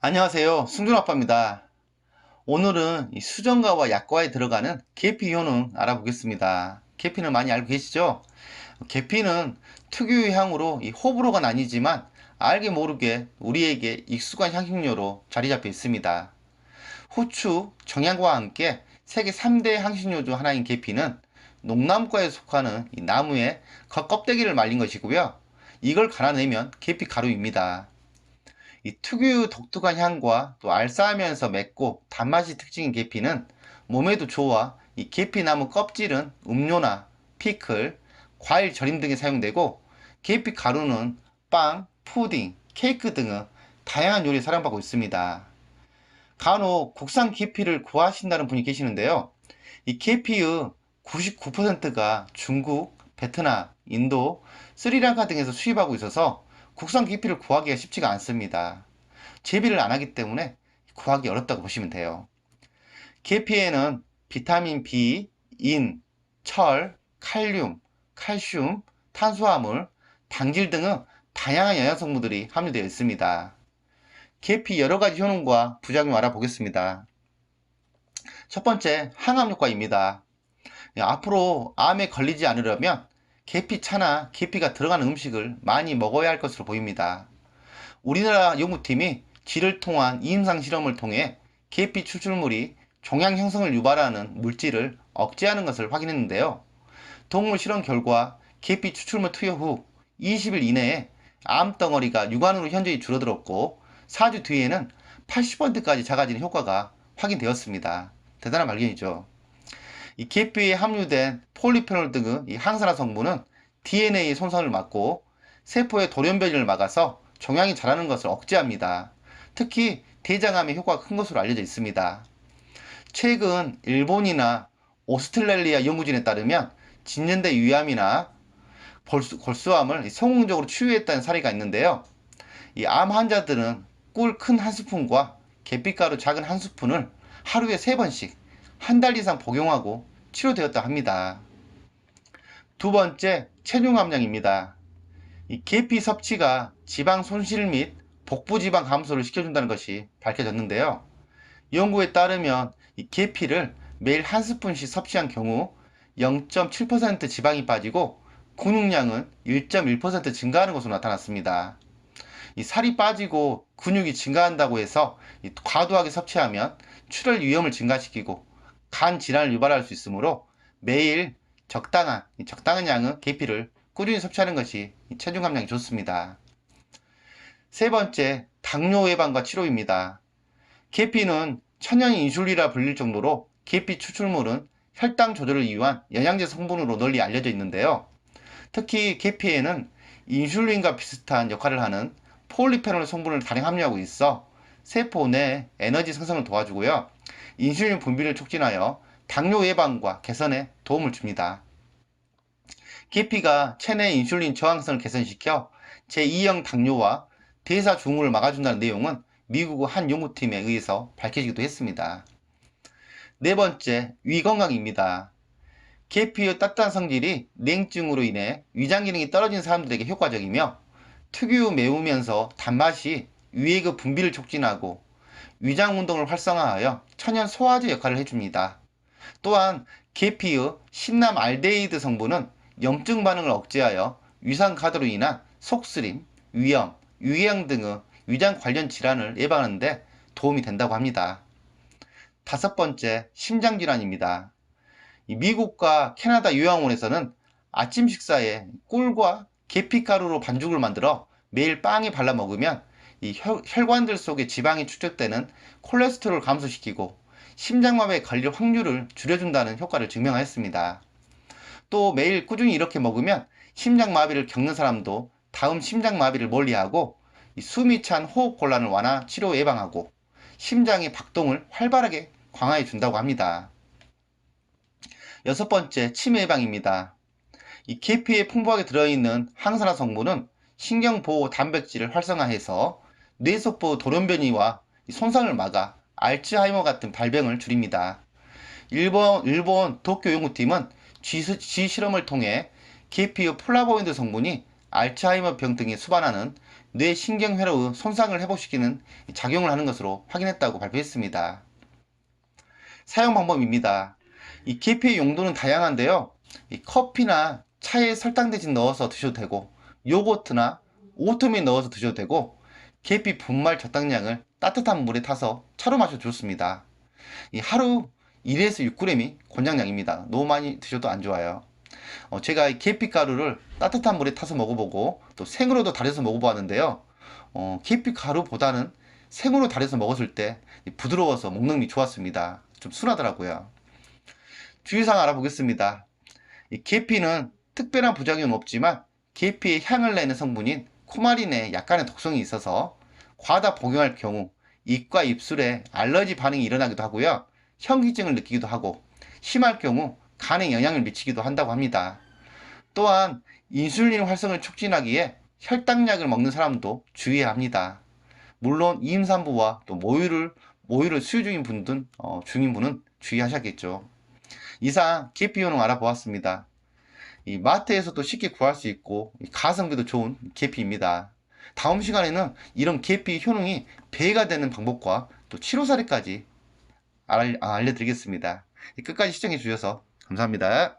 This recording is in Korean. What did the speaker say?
안녕하세요. 승준아빠입니다. 오늘은 이 수정과와 약과에 들어가는 계피 효능 알아보겠습니다. 계피는 많이 알고 계시죠? 계피는 특유의 향으로 이 호불호가 나뉘지만 알게 모르게 우리에게 익숙한 향신료로 자리 잡혀 있습니다. 후추, 정향과 함께 세계 3대 향신료 중 하나인 계피는 농나무과에 속하는 이 나무의 겉껍데기를 말린 것이고요. 이걸 갈아내면 계피 가루입니다. 이 특유 독특한 향과 또 알싸하면서 맵고 단맛이 특징인 계피는 몸에도 좋아 이 계피나무 껍질은 음료나 피클, 과일 절임 등에 사용되고 계피 가루는 빵, 푸딩, 케이크 등의 다양한 요리에 사용받고 있습니다. 간혹 국산 계피를 구하신다는 분이 계시는데요. 이 계피의 99%가 중국, 베트남, 인도, 스리랑카 등에서 수입하고 있어서 국산 계피를 구하기가 쉽지가 않습니다. 재배를 안 하기 때문에 구하기 어렵다고 보시면 돼요. 계피에는 비타민 B, 인, 철, 칼륨, 칼슘, 탄수화물, 당질 등의 다양한 영양 성분들이 함유되어 있습니다. 계피 여러 가지 효능과 부작용 알아보겠습니다. 첫 번째, 항암 효과입니다. 예, 앞으로 암에 걸리지 않으려면 계피차나 계피가 들어간 음식을 많이 먹어야 할 것으로 보입니다. 우리나라 연구팀이 쥐를 통한 이임상 실험을 통해 계피 추출물이 종양 형성을 유발하는 물질을 억제하는 것을 확인했는데요. 동물 실험 결과 계피 추출물 투여 후 20일 이내에 암덩어리가 육안으로 현저히 줄어들었고 4주 뒤에는 80%까지 작아지는 효과가 확인되었습니다. 대단한 발견이죠. 이 계피에 함유된 폴리페놀 등의 이 항산화 성분은 DNA의 손상을 막고 세포의 돌연변이를 막아서 종양이 자라는 것을 억제합니다. 특히 대장암에 효과가 큰 것으로 알려져 있습니다. 최근 일본이나 오스트레일리아 연구진에 따르면 진년대 위암이나 골수, 골수 암을 성공적으로 치유했다는 사례가 있는데요. 이 암 환자들은 꿀 큰 한 스푼과 계피가루 작은 한 스푼을 하루에 세 번씩 한 달 이상 복용하고 치료되었다 합니다. 두 번째, 체중 함량입니다. 이 계피 섭취가 지방 손실 및 복부 지방 감소를 시켜준다는 것이 밝혀졌는데요. 연구에 따르면 이 계피를 매일 한 스푼씩 섭취한 경우 0.7% 지방이 빠지고 근육량은 1.1% 증가하는 것으로 나타났습니다. 이 살이 빠지고 근육이 증가한다고 해서 이 과도하게 섭취하면 출혈 위험을 증가시키고 간 질환을 유발할 수 있으므로 매일 적당한 이 적당한 양의 계피를 꾸준히 섭취하는 것이 이 체중 감량에 좋습니다. 세 번째, 당뇨 예방과 치료입니다. 계피는 천연 인슐리라 불릴 정도로 계피 추출물은 혈당 조절을 위한 영양제 성분으로 널리 알려져 있는데요. 특히 계피에는 인슐린과 비슷한 역할을 하는 폴리페놀 성분을 다량 함유하고 있어 세포 내 에너지 생성을 도와주고요. 인슐린 분비를 촉진하여 당뇨 예방과 개선에 도움을 줍니다. 계피가 체내 인슐린 저항성을 개선시켜 제2형 당뇨와 대사 증후를 막아준다는 내용은 미국 한 연구팀에 의해서 밝혀지기도 했습니다. 네 번째, 위 건강입니다. 계피의 따뜻한 성질이 냉증으로 인해 위장 기능이 떨어진 사람들에게 효과적이며 특유 매우면서 단맛이 위의 그 분비를 촉진하고 위장 운동을 활성화하여 천연 소화제 역할을 해줍니다. 또한 계피의 신남 알데히드 성분은 염증 반응을 억제하여 위산 가도로 인한 속쓰림, 위염, 유해양 등의 위장 관련 질환을 예방하는데 도움이 된다고 합니다. 다섯 번째, 심장 질환입니다. 미국과 캐나다 요양원에서는 아침 식사에 꿀과 계피가루로 반죽을 만들어 매일 빵에 발라 먹으면 이 혈, 혈관들 속에 지방이 축적되는 콜레스테롤을 감소시키고 심장마비에 걸릴 확률을 줄여준다는 효과를 증명하였습니다. 또 매일 꾸준히 이렇게 먹으면 심장마비를 겪는 사람도 다음 심장마비를 멀리하고 숨이 찬 호흡 곤란을 완화, 치료 예방하고 심장의 박동을 활발하게 강화해 준다고 합니다. 여섯 번째, 치매 예방입니다. 이 계피에 풍부하게 들어있는 항산화 성분은 신경보호 단백질을 활성화해서 뇌속보 돌연변이와 손상을 막아 알츠하이머 같은 발병을 줄입니다. 일본, 일본 도쿄 연구팀은 쥐, 쥐 실험을 통해 계피의 플라보인드 성분이 알츠하이머 병 등에 수반하는 뇌 신경회로의 손상을 회복시키는 작용을 하는 것으로 확인했다고 발표했습니다. 사용 방법입니다. 이 계피의 용도는 다양한데요. 이 커피나 차에 설탕 대신 넣어서 드셔도 되고 요거트나 오트밀 넣어서 드셔도 되고 계피 분말 적당량을 따뜻한 물에 타서 차로 마셔도 좋습니다. 이 하루 1에서 6g이 권장량입니다. 너무 많이 드셔도 안 좋아요. 어, 제가 이 계피 가루를 따뜻한 물에 타서 먹어보고 또 생으로도 달여서 먹어보았는데요. 어, 계피 가루보다는 생으로 달여서 먹었을 때이 부드러워서 먹는 게 좋았습니다. 좀 순하더라고요. 주의사항 알아보겠습니다. 이 계피는 특별한 부작용 없지만 계피의 향을 내는 성분인 쿠마린에 약간의 독성이 있어서 과다 복용할 경우 입과 입술에 알러지 반응이 일어나기도 하고요. 현기증을 느끼기도 하고 심할 경우 간에 영향을 미치기도 한다고 합니다. 또한 인슐린 활성을 촉진하기에 혈당약을 먹는 사람도 주의해야 합니다. 물론 임산부와 또 모유를 모유를 수유 중인 분든 어, 중인 분은 주의하셔야겠죠. 이상 계피 효능 알아보았습니다. 이 마트에서도 쉽게 구할 수 있고 이 가성비도 좋은 계피입니다. 다음 시간에는 이런 계피 효능이 배가 되는 방법과 또 치료 사례까지 알, 알려드리겠습니다. 끝까지 시청해 주셔서 감사합니다.